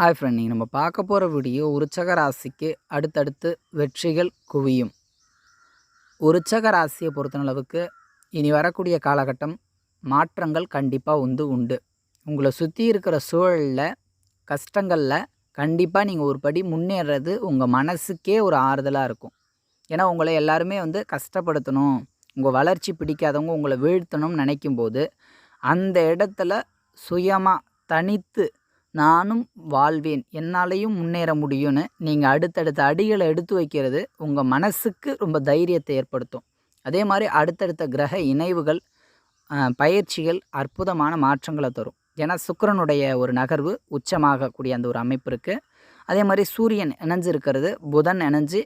Hi friend நீங்கள் நம்ம பார்க்க போகிற வீடியோ உற்சக ராசிக்கு அடுத்தடுத்து வெற்றிகள் குவியும். உற்சக ராசியை பொறுத்தளவுக்கு இனி வரக்கூடிய காலகட்டம் மாற்றங்கள் கண்டிப்பாக வந்து உண்டு. உங்களை சுற்றி இருக்கிற சூழலில் கஷ்டங்களில் கண்டிப்பாக நீங்கள் ஒரு படி முன்னேறது உங்கள் மனசுக்கே ஒரு ஆறுதலாக இருக்கும். ஏன்னா உங்களை எல்லாருமே வந்து கஷ்டப்படுத்தணும் உங்கள் வளர்ச்சி பிடிக்காதவங்க உங்களை வீழ்த்தணும்னு நினைக்கும்போது அந்த இடத்துல சுயமாக தனித்து நானும் வாழ்வேன். என்னாலையும் முன்னேற முடியும்னு நீங்கள் அடுத்தடுத்த அடிகளை எடுத்து வைக்கிறது உங்கள் மனசுக்கு ரொம்ப தைரியத்தை ஏற்படுத்தும். அதே மாதிரி அடுத்தடுத்த கிரக இணைவுகள் பயிற்சிகள் அற்புதமான மாற்றங்களை தரும். ஏன்னா சுக்கரனுடைய ஒரு நகர்வு உச்சமாகக்கூடிய அந்த ஒரு அமைப்பு இருக்குது அதே மாதிரி சூரியன் இணைஞ்சிருக்கிறது புதன் இணைஞ்சு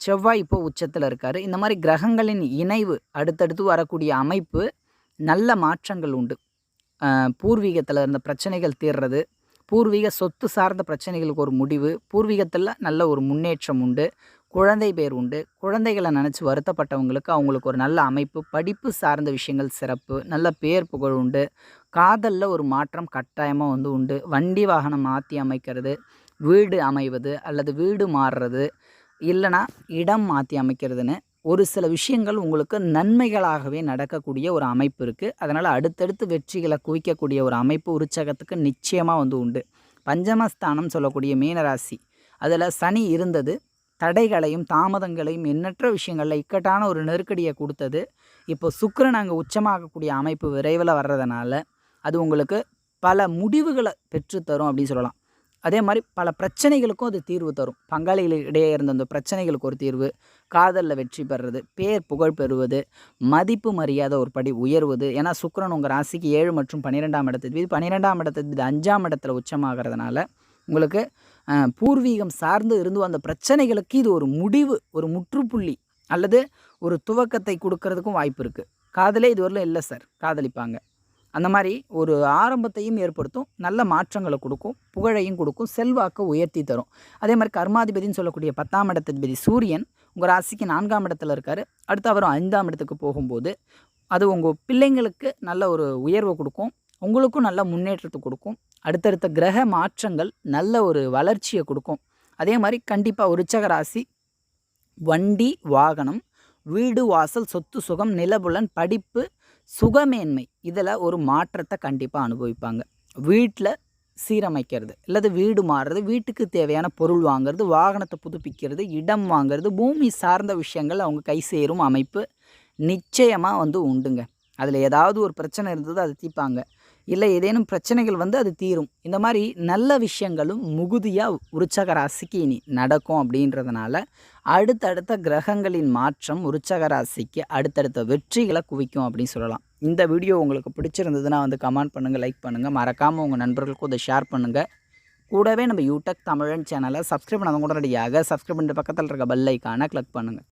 செவ்வாய் இப்போ உச்சத்தில் இருக்கார். இந்த மாதிரி கிரகங்களின் இணைவு அடுத்தடுத்து வரக்கூடிய அமைப்பு நல்ல மாற்றங்கள் உண்டு. பூர்வீகத்தில் இருந்த பிரச்சனைகள் தீர்றது பூர்வீக சொத்து சார்ந்த பிரச்சனைகளுக்கு ஒரு முடிவு. பூர்வீகத்தில் நல்ல ஒரு முன்னேற்றம் உண்டு. குழந்தை பேர் உண்டு. குழந்தைகளை நினச்சி வருத்தப்பட்டவங்களுக்கு அவங்களுக்கு ஒரு நல்ல அமைப்பு. படிப்பு சார்ந்த விஷயங்கள் சிறப்பு. நல்ல பேர் புகழ் உண்டு. காதலில் ஒரு மாற்றம் கட்டாயமாக வந்து உண்டு. வண்டி வாகனம் மாற்றி அமைக்கிறது. வீடு அமைவது அல்லது வீடு மாறுறது. இல்லைனா இடம் மாற்றி அமைக்கிறதுன்னு ஒரு சில விஷயங்கள் உங்களுக்கு நன்மைகளாகவே நடக்கக்கூடிய ஒரு அமைப்பு இருக்குது அதனால் அடுத்தடுத்து வெற்றிகளை குவிக்கக்கூடிய ஒரு அமைப்பு உற்சகத்துக்கு நிச்சயமாக வந்து உண்டு. பஞ்சமஸ்தானம் சொல்லக்கூடிய மீனராசி அதில் சனி இருந்தது. தடைகளையும் தாமதங்களையும் எண்ணற்ற விஷயங்களில் இக்கட்டான ஒரு நெருக்கடியை கொடுத்தது. இப்போ சுக்கரன் அங்கே உச்சமாகக்கூடிய அமைப்பு விரைவில் வர்றதுனால அது உங்களுக்கு பல முடிவுகளை பெற்றுத்தரும் அப்படின்னு சொல்லலாம். அதே மாதிரி பல பிரச்சனைகளுக்கும் அது தீர்வு தரும். பங்காளிகள் இடையே இருந்த அந்த பிரச்சனைகளுக்கு ஒரு தீர்வு. காதலில் வெற்றி பெறுறது பேர் புகழ் பெறுவது மதிப்பு மரியாதை ஒரு படி உயர்வது. ஏன்னா சுக்கரன் உங்கள் ராசிக்கு ஏழு மற்றும் பன்னிரெண்டாம் இடத்துக்கு பன்னிரெண்டாம் இடத்துக்கு அஞ்சாம் இடத்துல உச்சமாகிறதுனால உங்களுக்கு பூர்வீகம் சார்ந்து இருந்து அந்த பிரச்சனைகளுக்கு இது ஒரு முடிவு ஒரு முற்றுப்புள்ளி அல்லது ஒரு துவக்கத்தை கொடுக்கறதுக்கும் வாய்ப்பு இருக்குது காதலே இதுவரையிலும் இல்லை சார். காதலிப்பாங்க. அந்த மாதிரி ஒரு ஆரம்பத்தையும் ஏற்படுத்தும் நல்ல மாற்றங்களை கொடுக்கும் புகழையும் கொடுக்கும் செல்வாக்கை உயர்த்தி தரும். அதே மாதிரி கர்மாதிபதினு சொல்லக்கூடிய பத்தாம் இடத்ததிபதி சூரியன் உங்கள் ராசிக்கு நான்காம் இடத்துல இருக்கார். அடுத்து அவரும் ஐந்தாம் இடத்துக்கு போகும்போது அது உங்கள் பிள்ளைங்களுக்கு நல்ல ஒரு உயர்வை கொடுக்கும் உங்களுக்கும் நல்ல முன்னேற்றத்தை கொடுக்கும். அடுத்தடுத்த கிரக மாற்றங்கள் நல்ல ஒரு வளர்ச்சியை கொடுக்கும். அதே மாதிரி கண்டிப்பாக உற்சக ராசி வண்டி வாகனம் வீடு வாசல் சொத்து சுகம் நிலபுலன் படிப்பு சுகமேன்மை. இதில் ஒரு மாற்றத்தை கண்டிப்பாக அனுபவிப்பாங்க. வீட்டில் சீரமைக்கிறது அல்லது வீடு மாறுறது வீட்டுக்கு தேவையான பொருள் வாங்கிறது வாகனத்தை புதுப்பிக்கிறது இடம் வாங்கிறது பூமி சார்ந்த விஷயங்கள் அவங்க கை சேரும் அமைப்பு நிச்சயமாக வந்து உண்டுங்க. அதில் ஏதாவது ஒரு பிரச்சனை இருந்தது அதை தீர்ப்பாங்க. இல்லை ஏதேனும் பிரச்சனைகள் வந்து அது தீரும். இந்த மாதிரி நல்ல விஷயங்களும் முகுதியாக உற்சக ராசிக்கு இனி நடக்கும் அப்படின்றதுனால அடுத்தடுத்த கிரகங்களின் மாற்றம் உற்சக ராசிக்கு அடுத்தடுத்த வெற்றிகளை குவிக்கும் அப்படின்னு சொல்லலாம். இந்த வீடியோ உங்களுக்கு பிடிச்சிருந்ததுன்னா வந்து கமெண்ட் பண்ணுங்கள் லைக் பண்ணுங்கள் மறக்காமல் உங்கள் நண்பர்களுக்கும் அதை ஷேர் பண்ணுங்கள் கூடவே நம்ம யூடெக் தமிழன் சேனலை சப்ஸ்கிரைப் பண்ணாத கூட ரெடியாக சப்ஸ்கிரைப் பண்ணிட்டு பக்கத்தில் இருக்க பெல் ஐக்கானை கிளிக் பண்ணுங்கள்